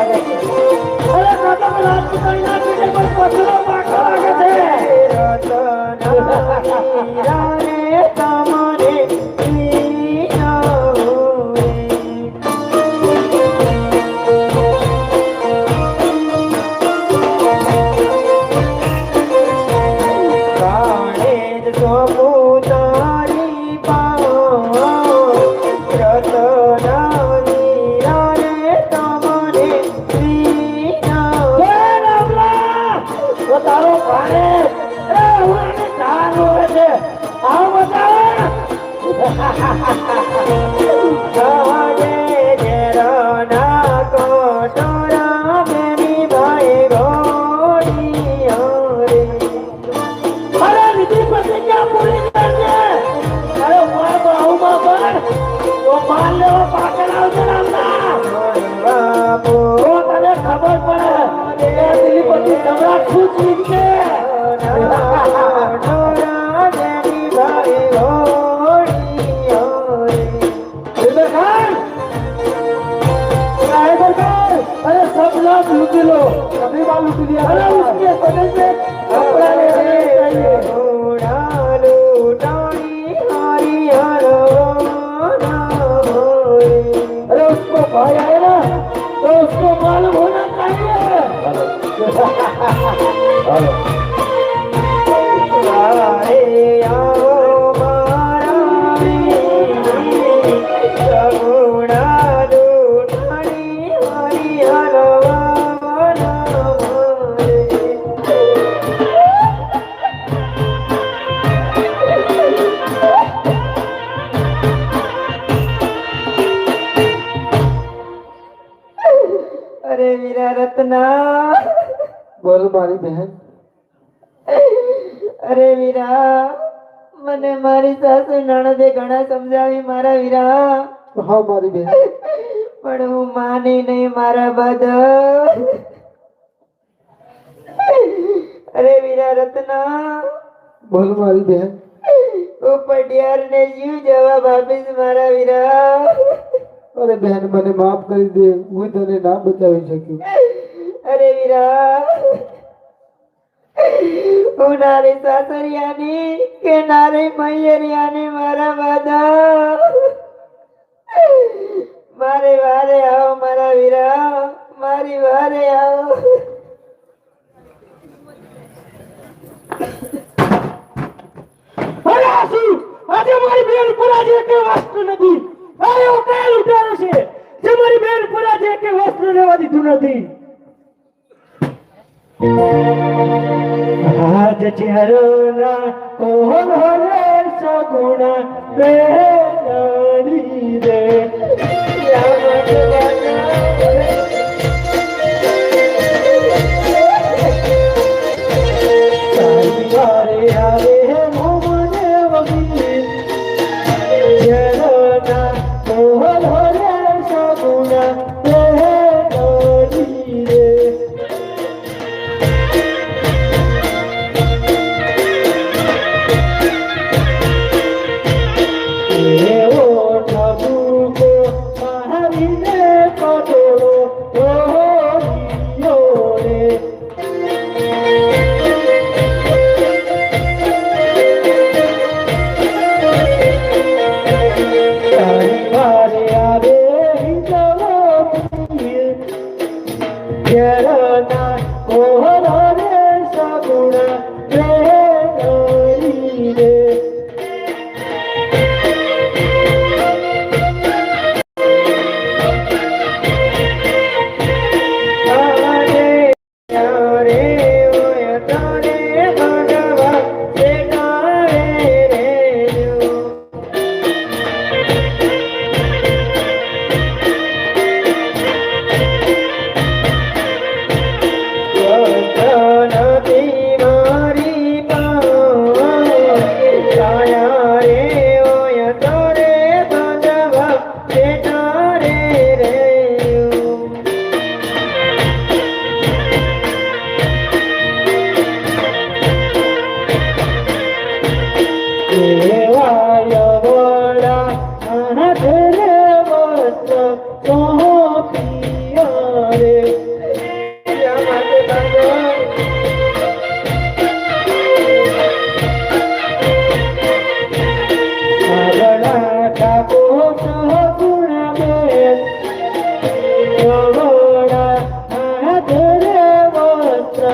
લાગે છે. અરે કાકા રાત પકડી નાખી છે પણ પછલો પાછો લાગે છે. બોલ મારી બહેન. અરે વીરા મને મારી સાસુ નણદે ઘણા સમજાવી મારા વીરા. હા મારી બહેન. પણ હું માની નહીં મારા બાદ. અરે વીરા રત્ના. બોલ મારી બહેન. ઉપડિયાર ને જીવ જવાબ આપીશ મારા વીરા. અરે બહેન મને માફ કરી દે. હું તને ના બતાવી શક્યું અરે વીરા હું નારે કે નારે મૈયરિયાની મારા વાદા મારે વારે આવો મારા વીરા મારી વારે આવો. આજે મારી બેન પરાજે કે વસ્તુ નથી. આ એવું કઈ ઉતારે છે. જે મારી બેન પરાજે કે વસ્તુ લેવા દીધું નથી. હાથ ચહેરોના ઓહો રે સગુણા બેરાણી રે. Ram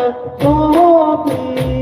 Oh, please.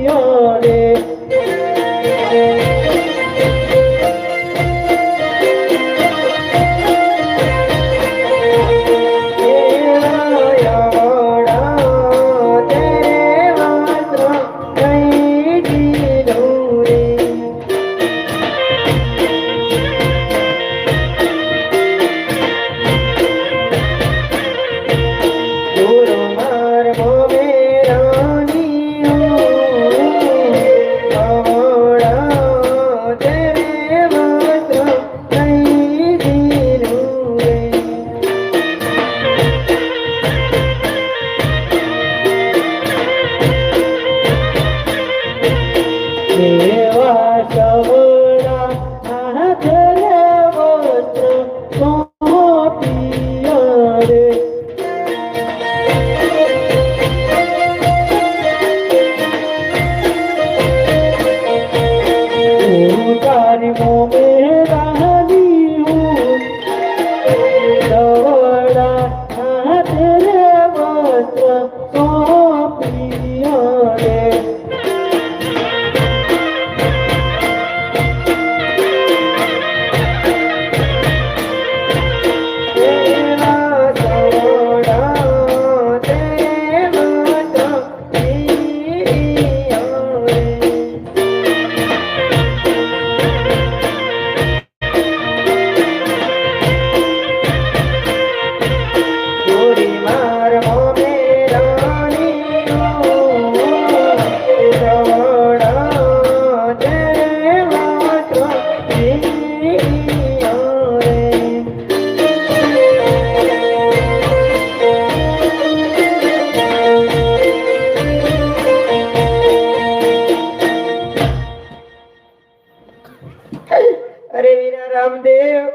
અરે વીરા રામદેવ.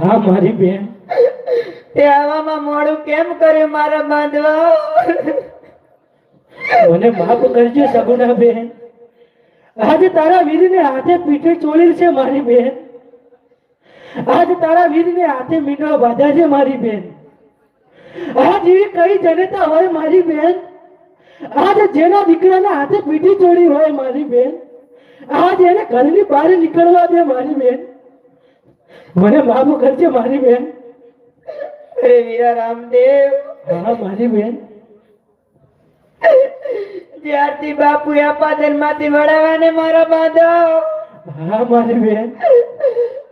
હા મારી બેન. તે આવામાં મોડું કેમ કર્યું મારા બાંધવા? મને માફ કરજો સગુણા બેન. આજે તારા વીરને હાથે પીઠે ચોળી છે મારી બેન. આજ તારા વીરને હાથે મીંડળો બાધા છે મારી બેન. આજ એવી કઈ જનતા હોય મારી બેન? આજ જેના દીકરાના હાથે પીઠી ચોળી હોય મારી બેન. આજ એને ઘરની બહાર નીકળવા દે મારી બેન. મને માફ કરજે મારી બેન. અરે વીરા રામદેવ. હા મારી બેન. જ્યારથી બાપુ આપાદનમાંથી વળાવાને મારા બાંધો. હા મારી બેન.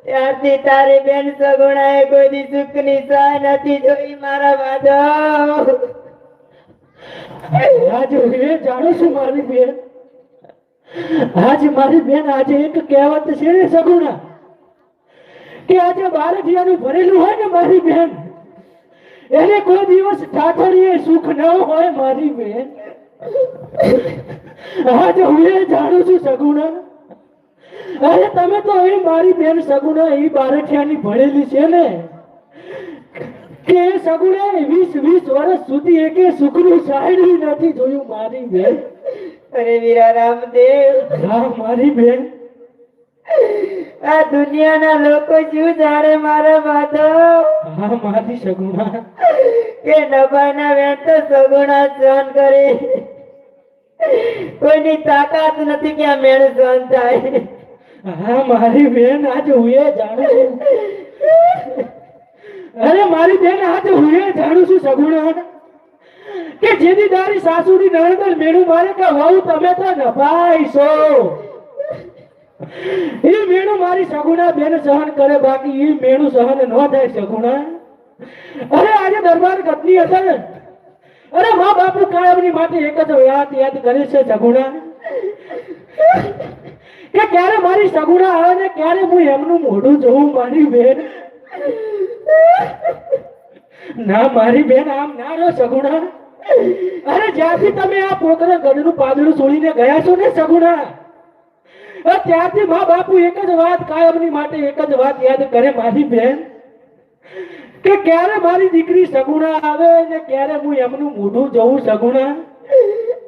ત્યારથી તારી બેન સગુણાએ કોઈ દી સુખની સહ નથી જોઈ મારા બાંધો. હા હું એ જાણું છું મારી બેન. આજ મારી બેન આજે એક કહેવત છે સગુણા, કે આજે બારઠિયાનું ભરેલું હોય ને મારી બેન, એને કોઈ દિવસ ઠાઠડીએ સુખ ન હોય મારી બેન. આજ હું એ જાણું છું સગુણા, અરે તમે તો એ મારી બેન સગુણા, એ બારઠિયાની ભણેલી છે ને, કે સગુણા વીસ વીસ વર્ષ સુધી એકે સુખનું સાયડું નથી જોયું મારી બેન. અરે વીરા રામદેવ. હા મારી બેન. આ દુનિયાના લોકો શું જાણે મારા માધવ? હા મારી સગુણા. કે નભાના વેણ તો સગુણા સહન કરે. કોઈની તાકાત નથી કે આ મેળ સહન થાય. હા મારી બેન આજ હું એ જાણું છું. અરે મારી બેન આજ હું એ જાણું છું સગુણા કે જેની દારી સાસુની નરેન્દ્ર મેળું મારે કે વહુ તમે તો નભાઈ છો. એ મેળું મારી સગુણા બેન સહન કરે, બાકી એ મેળું સહન ન થાય સગુણા. અરે આજે દરબાર ગતની ને અરે મા બાપુ કાયમની માટે એક જ યાદ યાદ કરે છે સગુણા. કે ક્યારે મારી સગુણા આવે ને ક્યારે હું એમનું મોઢું જોઉં, મારી બેન? ના, મારી બેન, આમ ના રહો સગુણા. અરે જ્યાંથી તમે આ પોકરા ગઢનું પાંદડું સોળીને ગયા છો ને સગુણા? ત્યારથી મા બાપુ એક જ વાત કાયમની માટે એક જ વાત યાદ કરે મારી બેન કે ક્યારે મારી દીકરી સગુણા આવે ને ક્યારે હું એમનું મોઢું જોઉં સગુણા?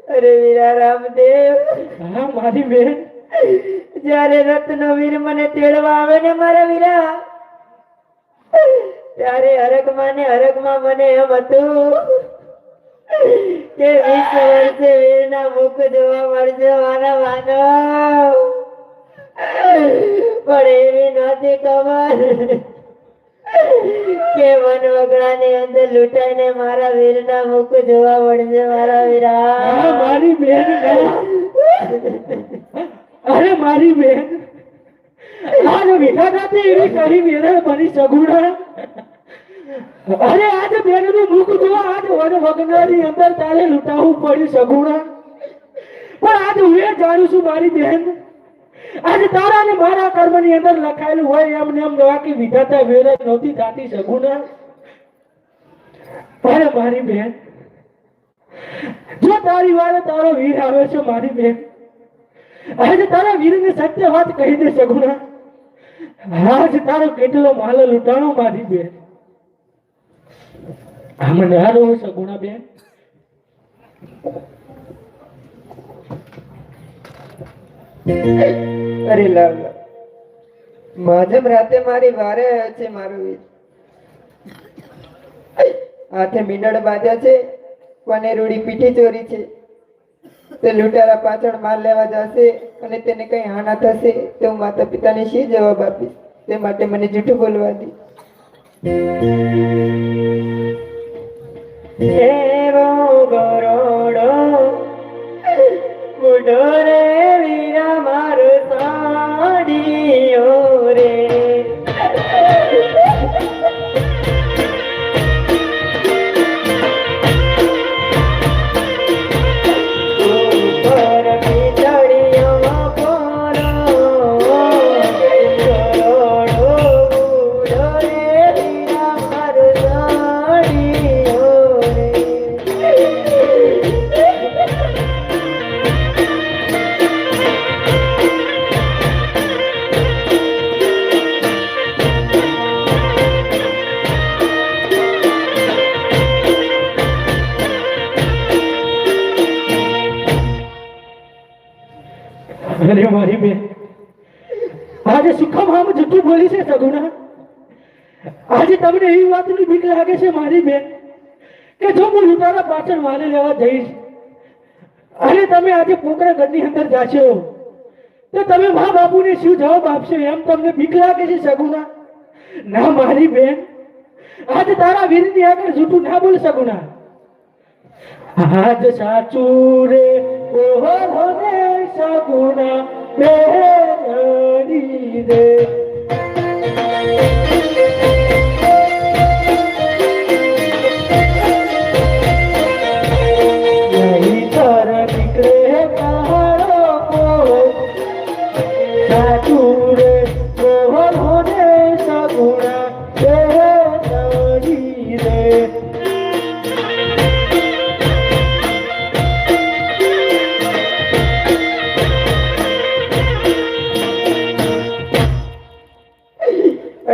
અરે વીરા રામદેવ. હા મારી બેન. જ્યારે રત્નવીર મને તેડવા આવે ને મારા વીરા ત્યારે હરકમાં ને હરકમાં મને એમ હતું કે વીસ વર્ષે વીરના મુખ જોવા મળશે મારા માનવ પણ એવી નહોતી ખબર કે વન વગડાની અંદર લૂંટાઈને મારા વીરના મુખ જોવા મળશે, મારા વીરા. મારી બેન અરે, મારી બેન. આજ મીઠા નથી, એવી કરી મેરે મારી સગુણા. અરે આજે બેનનું મુખ જોવા આજ વન વગનાની અંદર તારે લૂંટાવું પડ્યું સગુણા. પણ આજ હું એ જાણું છું મારી બેન, આજે તારા અને મારા કર્મની અંદર લખાયેલું હોય એમ ને એમ નવા કે વિધાતા વેરે નહોતી થતી સગુણા. અરે મારી બેન, જો તારી વારે તારો વીર આવે છે મારી બેન, આજે તારા વીરને સત્ય વાત કહી દે સગુણા. આજ તારો કેટલો માલ લૂંટાણો મારી બેન. આમ હારો હશે સગુણા બેન અરે લાવ માધમ રાતે મારી વારે છે મારો વીર હાથે મીંડળ બાંધ્યા છે, કોને રૂડી પીઠી ચોરી છે. તે લૂંટારા પાછળ માલ લેવા જશે અને તેને કઈ હાના થશે તો હું માતા પિતાને શી જવાબ આપીશ? તે માટે મને જૂઠું બોલવા દી. એવો ગરોડો બુડો રે વીરા મારો તમને એવી વાતની બીક લાગે છે મારી બેન, કે જો હું લૂંટારા પાછળ મારે લેવા જઈશ, અને તમે આજે પોકરા ઘરની અંદર જાશો, તો તમે મા બાપુને શું જવાબ આપશો? એમ તમને બીક લાગે છે સગુણા? ના મારી બેન, આજે તારા વીરની આગળ જૂઠું ના બોલ શગુના આજ સાચું રે, ઓહો હોને સગુણા બેહરી રે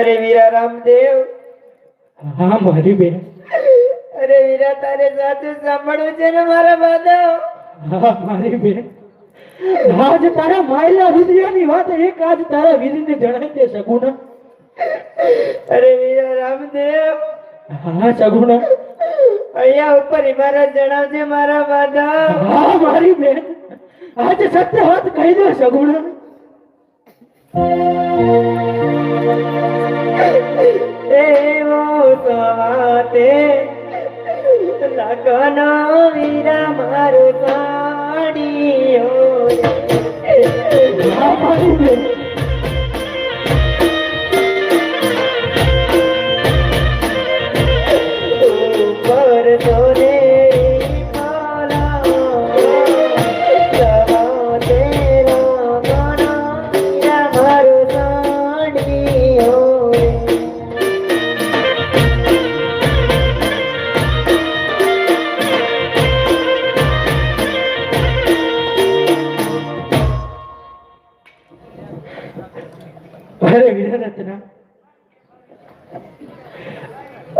અરે વીરા રામદેવ. હા મારી બેન. અરે વીરા તારે સાચું સાંભળવું છે ને મારા બાદવ હા મારી બેન. આજ તારા માયલા હૃદયની વાત એક આજ તારા વિધિને જણાવી દે સગુણા. અરે વીરા રામદેવ. હા સગુણા. અહીંયા ઉપર ઇમારત જણાવજે મારા બાદવ હા મારી બેન. આજે સત્ય વાત કહી દે સગુણા. એવો સવાતે લગન વીરા મારું સાડીઓ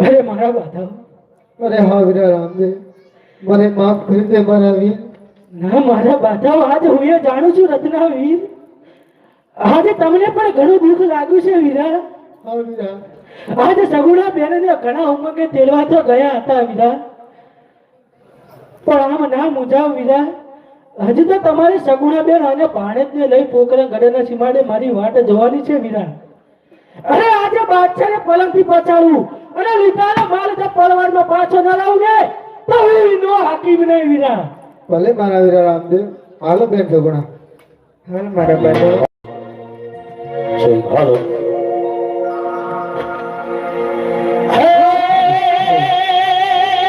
અરે મારા બાધા. અરે હા વીરા રામદેવ મને માફ કરી દે મારા વીર. ના મારા બાધાઓ આજ હું એ જાણું છું રત્ના વીર. આજે તમને પણ ઘણું દુઃખ લાગ્યું છે વીરા હા વીરા આજે સગુણા બેનને ઘણા ઉમંગે તેડવા તો ગયા હતા વીરા પણ આમ ના મુજાવ વીરા હજુ તો તમારી સગુણા બેન અને ભાણેજને લઈ પોકરા ગઢાના સીમાડે મારી વાટ જોવાની છે વીરા અરે આજે બાદશાહને પલંગથી પછાડવું અને લીધાનો માલ જો પલવાડમાં પાછો ન લાવું ને તો હું હાકીમ નહીં વીરા. ભલે મારા વીરા રામદેવ. હાલો બેન સગુણા હાલ મારા બેન હાલો.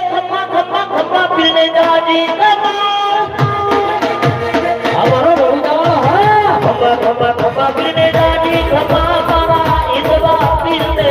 ખપા ખપા ખપા પીને જાજી અમારો વડોદરા હા. ખપા ખપા ખપા પીને જાજી ઈદવા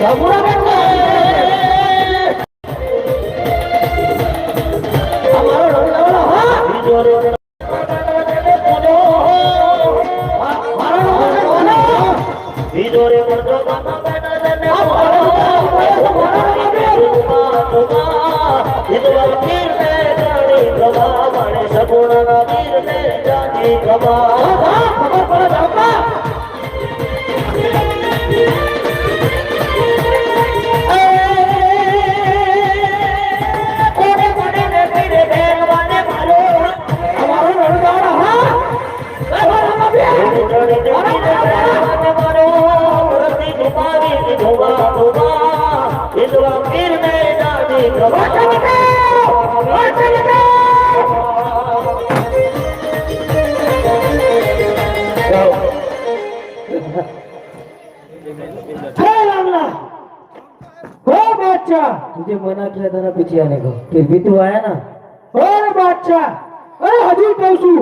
સગુણા બેન તો बादशाह तुझे मना किया था ना पीछे आने को फिर भी तू आया ना અરે બાદશાહ અરે હજુ કહું છું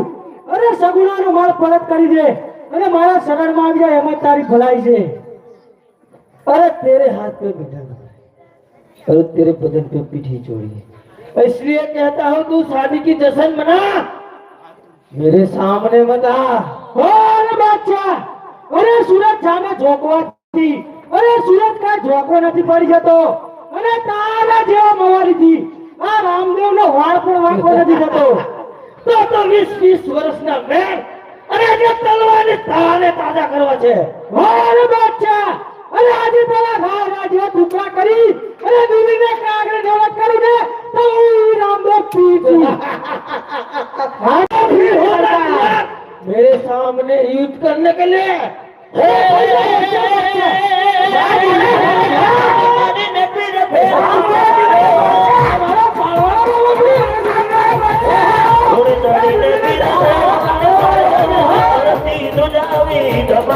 અરે સગુણાનો માલ પરત કરી દે અને મારા શરણમાં આવી જાય એમાં જ તારી ભલાઈ છે अरे तेरे हाथ पे बिठा और तेरे बदन पे पीठी चोरी इसलिए कहता हूँ तू शादी की जश्न मना मेरे सामने मत आ हो અરે બાદશાહ અરે સુરત સામે ઝોકવાથી અરે સુરત કા ઝોકો નથી પડી જતો અને તારા જેવા મવારીથી આ રામદેવ નો વાળ પણ વાંકો નથી થતો તો તો વીસ વીસ વર્ષના મેળ અને આજે તલવારની તાને તાજા કરવા છે હો અરે બાદશાહ અરે આજે તારા ઘા ઘા જેવા ટુકડા કરી અને દુલીને કાગડે ડોલત કરું ને તો હું રામદેવ પી છું હા તો फिर होगा मेरे सामने युद्ध करने के लिए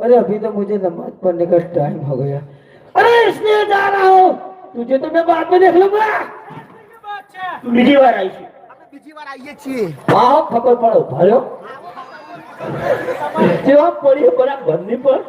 अरे अभी तो मुझे नमाज पढ़ने का टाइम हो गया इसलिए जा रहा हूँ तुझे तो मैं बाद में देख लूंगा તું બીજી વાર આવી છે બીજી વાર આવીએ છીએ આવો ખબર પડો ભલો જેવા પડી બરાબર ની પર